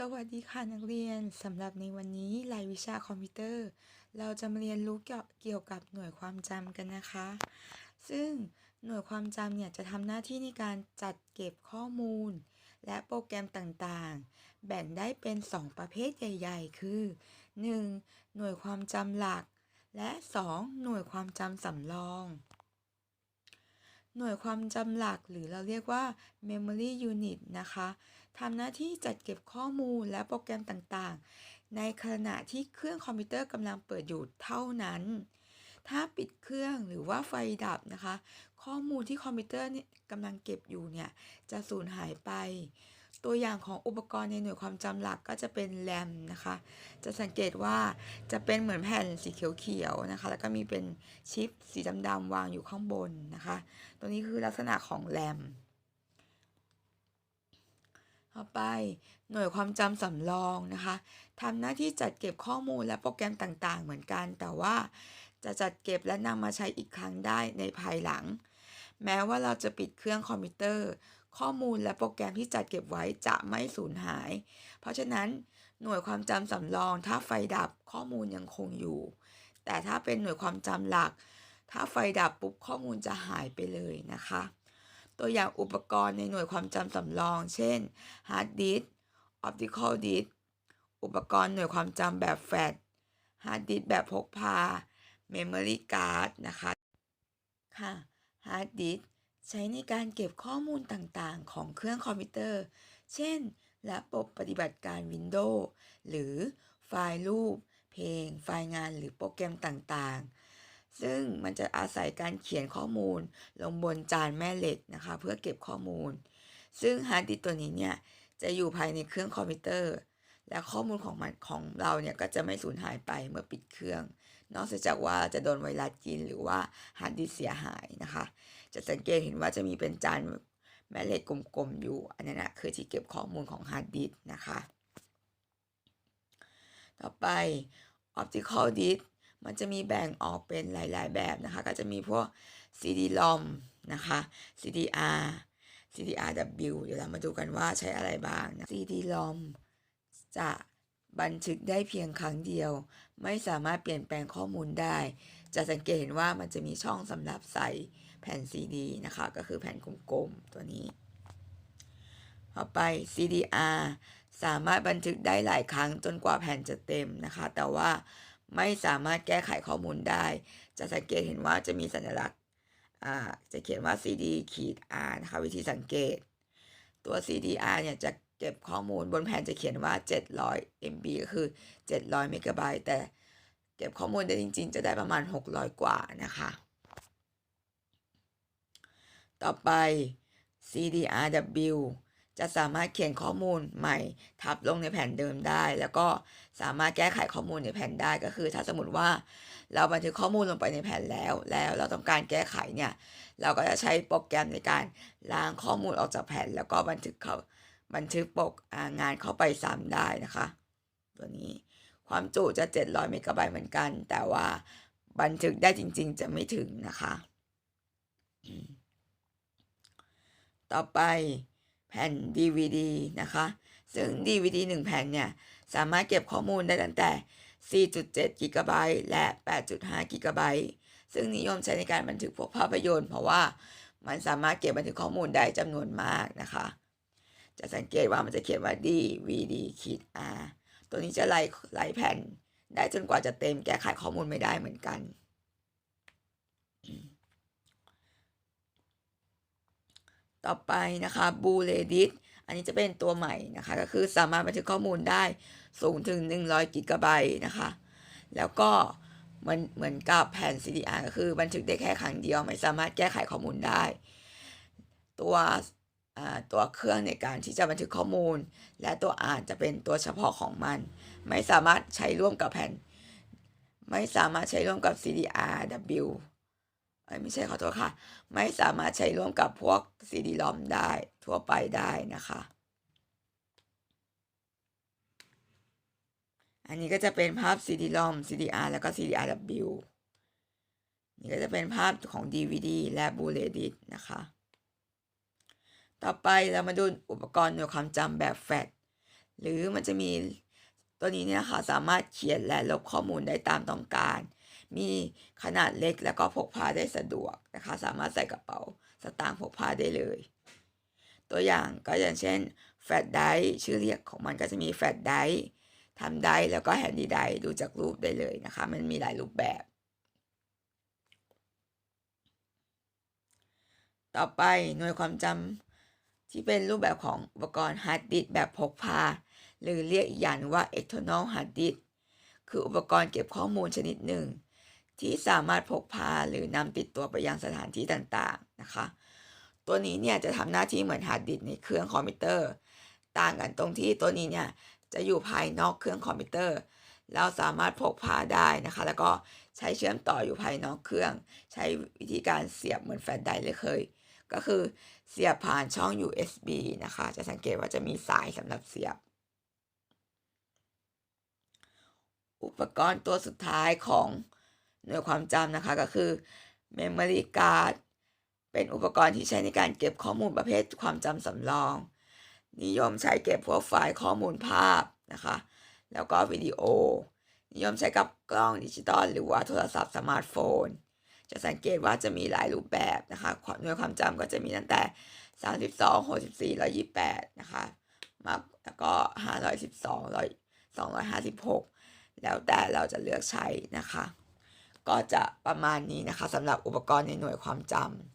สวัสดีค่ะนักเรียนสำหรับในวันนี้รายวิชาคอมพิวเตอร์ เราจะมาเรียนรู้เกี่ยวกับหน่วยความจำกันนะคะ ซึ่งหน่วยความจำเนี่ยจะทำหน้าที่ในการจัดเก็บข้อมูล และโปรแกรมต่างๆ แบ่งได้เป็น 2 ประเภทใหญ่ ๆ คือ 1. หน่วยความจำหลัก และ 2. หน่วยความจำสำรอง หน่วยความจำหลักหรือเราเรียกว่า memory unit นะคะทำหน้าที่จัดเก็บข้อมูลและโปรแกรมต่างๆ ในขณะที่เครื่องคอมพิวเตอร์กำลังเปิดอยู่เท่านั้น ถ้าปิดเครื่องหรือว่าไฟดับนะคะ ข้อมูลที่คอมพิวเตอร์นี่กำลังเก็บอยู่เนี่ย จะสูญหายไป ตัวอย่างของอุปกรณ์ในหน่วยความจำหลักก็จะเป็นแรมนะคะ จะสังเกตว่าจะเป็นเหมือนแผ่นสีเขียวๆนะคะ แล้วก็มีเป็นชิปสีดำๆวางอยู่ข้างบนนะคะ ตัวนี้คือลักษณะของแรมต่อไปหน่วยความจำสำรองนะคะทำหน้าที่จัดเก็บข้อมูลและโปรแกรมต่างๆ เหมือนกัน แต่ว่าจะจัดเก็บและนำมาใช้อีกครั้งได้ในภายหลัง แม้ว่าเราจะปิดเครื่องคอมพิวเตอร์ ข้อมูลและโปรแกรมที่จัดเก็บไว้จะไม่สูญหาย เพราะฉะนั้นหน่วยความจำสำรองถ้าไฟดับข้อมูลยังคงอยู่ แต่ถ้าเป็นหน่วยความจำหลัก ถ้าไฟดับปุ๊บข้อมูลจะหายไปเลยนะคะ ตัวอย่างอุปกรณ์ในหน่วยความจำสำรอง เช่นฮาร์ดดิสก์ออปติคอลดิสก์อุปกรณ์หน่วยความจำแบบแฟลชฮาร์ดดิสก์แบบพกพาเมมโมรี่การ์ดนะคะค่ะฮาร์ดดิสก์ ใช้ในการเก็บข้อมูลต่างๆ ของเครื่องคอมพิวเตอร์ เช่น ระบบปฏิบัติการ Windows หรือไฟล์รูป เพลง ไฟล์งานหรือโปรแกรมต่างๆ ซึ่งมันจะอาศัยการเขียนข้อมูล ลงบนจานแม่เหล็กนะคะ เพื่อเก็บข้อมูล ซึ่งฮาร์ดดิสก์ตัวนี้เนี่ยจะอยู่ภายในเครื่องคอมพิวเตอร์ และข้อมูลของมันของเราเนี่ยก็จะไม่สูญหายไปเมื่อปิดเครื่อง นอกจากว่าจะโดนไวรัสกินหรือว่าฮาร์ดดิสเสียหายนะคะ จะสังเกตเห็นว่าจะมีเป็นจานแม่เหล็กกลมๆอยู่ อันนั้นนะคือที่เก็บข้อมูลของฮาร์ดดิสนะคะ ต่อไป Optical Disk มันจะมีแบ่งออกเป็นหลาย ๆ แบบนะคะ ก็จะมีพวก CD-ROM นะคะ CDR CDRW เดี๋ยวเรามาดูกันว่าใช้อะไรบ้างนะ CD-ROM จะ บันทึกได้เพียงครั้งเดียว ไม่สามารถเปลี่ยนแปลงข้อมูลได้ จะสังเกตเห็นว่ามันจะมีช่องสำหรับใส่แผ่น CD นะคะ ก็คือแผ่นกลมๆตัวนี้ ต่อไป CDR สามารถบันทึกได้หลายครั้งจนกว่าแผ่นจะเต็มนะคะ แต่ว่าไม่สามารถแก้ไขข้อมูลได้ จะสังเกตเห็นว่าจะมีสัญลักษณ์จะเขียนว่า CD ขีด R นะคะ วิธีสังเกต ตัว CDR เนี่ยจะ เก็บข้อมูลบนแผ่นจะเขียนว่า 700 MB ก็คือ 700 เมกะไบต์แต่เก็บข้อมูลได้จริง ๆ จะได้ประมาณ 600 กว่านะคะ ต่อไป CDRW จะสามารถเขียนข้อมูลใหม่ทับลงในแผ่นเดิมได้ แล้วก็สามารถแก้ไขข้อมูลในแผ่นได้ก็คือ ถ้าสมมติว่าเราบันทึกข้อมูลลงไปในแผ่นแล้ว แล้วเราต้องการแก้ไขเนี่ย เราก็จะใช้โปรแกรมในการล้างข้อมูลออกจากแผ่นแล้วก็บันทึกเขา บันทึกปรงานเข้าไปซ้ำได้นะคะ ตัวนี้ความจุจะ 700 เมกะไบต์เหมือนกัน แต่ว่าบันทึกได้จริง ๆ จะไม่ถึงนะคะ ต่อไปแผ่น DVD นะคะ ซึ่ง DVD 1 แผ่นเนี่ย สามารถเก็บข้อมูลได้ตั้งแต่ 4.7 กิกะไบต์และ 8.5 กิกะไบต์ซึ่งนิยมใช้ในการบันทึกพวกภาพยนตร์ เพราะว่ามันสามารถเก็บบันทึกข้อมูลได้จำนวนมากนะคะ จะสังเกตว่ามันจะเขียนว่า DVD ขีด R ตัวนี้จะไล่ไล่แผ่น ได้จนกว่าจะเต็มแก้ไขข้อมูลไม่ได้เหมือนกัน ต่อไปนะคะบูเลดิสอันนี้จะเป็นตัวใหม่นะคะ ก็คือสามารถบันทึกข้อมูลได้สูงถึง 100 กิกะไบต์นะคะ แล้วก็เหมือนเหมือนกับแผ่น CDR ก็คือบันทึกได้แค่ครั้งเดียว ไม่สามารถแก้ไขข้อมูลได้ ตัว ตัวเครื่องในการที่จะบันทึกข้อมูล และตัวอ่านจะเป็นตัวเฉพาะของมัน ไม่สามารถใช้ร่วมกับแผ่น ไม่สามารถใช้ร่วมกับ CDRW ไม่ใช่ขอโทษค่ะ ไม่สามารถใช้ร่วมกับพวก CD-ROM ได้ทั่วไปได้นะคะ อันนี้ก็จะเป็นภาพ CD-ROM CDR แล้วก็ CDRW นี่ก็จะเป็นภาพของ DVD และ Blu-ray disc นะคะ ต่อไปเรามาดูอุปกรณ์หน่วยความจำแบบแฟลชหรือมันจะมีตัวนี้เนี่ยนะคะสามารถเขียนและลบข้อมูลได้ตามต้องการ มีขนาดเล็กแล้วก็พกพาได้สะดวกนะคะ สามารถใส่กระเป๋าสตางค์พกพาได้เลย ตัวอย่างก็อย่างเช่นแฟลชไดร์ชื่อเรียกของมันก็จะมีแฟลชไดร์ทำไดร์แล้วก็แฮนดี้ไดร์ดูจากรูปได้เลยนะคะ มันมีหลายรูปแบบ ต่อไปหน่วยความจำ ที่เป็นรูปแบบของอุปกรณ์ฮาร์ดดิสก์แบบพกพา หรือเรียกอีกอย่างว่า external hard disk คืออุปกรณ์เก็บข้อมูลชนิดหนึ่ง ที่สามารถพกพาหรือนำติดตัวไปยังสถานที่ต่างๆนะคะ ตัวนี้เนี่ยจะทำหน้าที่เหมือนฮาร์ดดิสก์ในเครื่องคอมพิวเตอร์ ต่างกันตรงที่ตัวนี้เนี่ยจะอยู่ภายนอกเครื่องคอมพิวเตอร์ เราสามารถพกพาได้นะคะ แล้วก็ใช้เชื่อมต่ออยู่ภายนอกเครื่อง ใช้วิธีการเสียบเหมือนแฟลชไดร์เลยเคย ก็คือเสียบผ่านช่อง USB นะคะ จะสังเกตว่าจะมีสายสำหรับเสียบ อุปกรณ์ตัวสุดท้ายของหน่วยความจำนะคะก็คือ Memory Card เป็นอุปกรณ์ที่ใช้ในการเก็บข้อมูลประเภทความจำสำรอง นิยมใช้เก็บพวกไฟล์ข้อมูลภาพนะคะ แล้วก็วิดีโอ นิยมใช้กับกล้องดิจิตอลหรือว่าโทรศัพท์สมาร์ทโฟน จะสังเกตว่าจะมีหลายรูปแบบนะคะ ความหน่วยความจำก็จะมีตั้งแต่ 32 64 128 นะคะมาแล้วก็ 512 256 แล้วแต่เราจะเลือกใช้นะคะ ก็จะประมาณนี้นะคะสำหรับอุปกรณ์ในหน่วยความจำ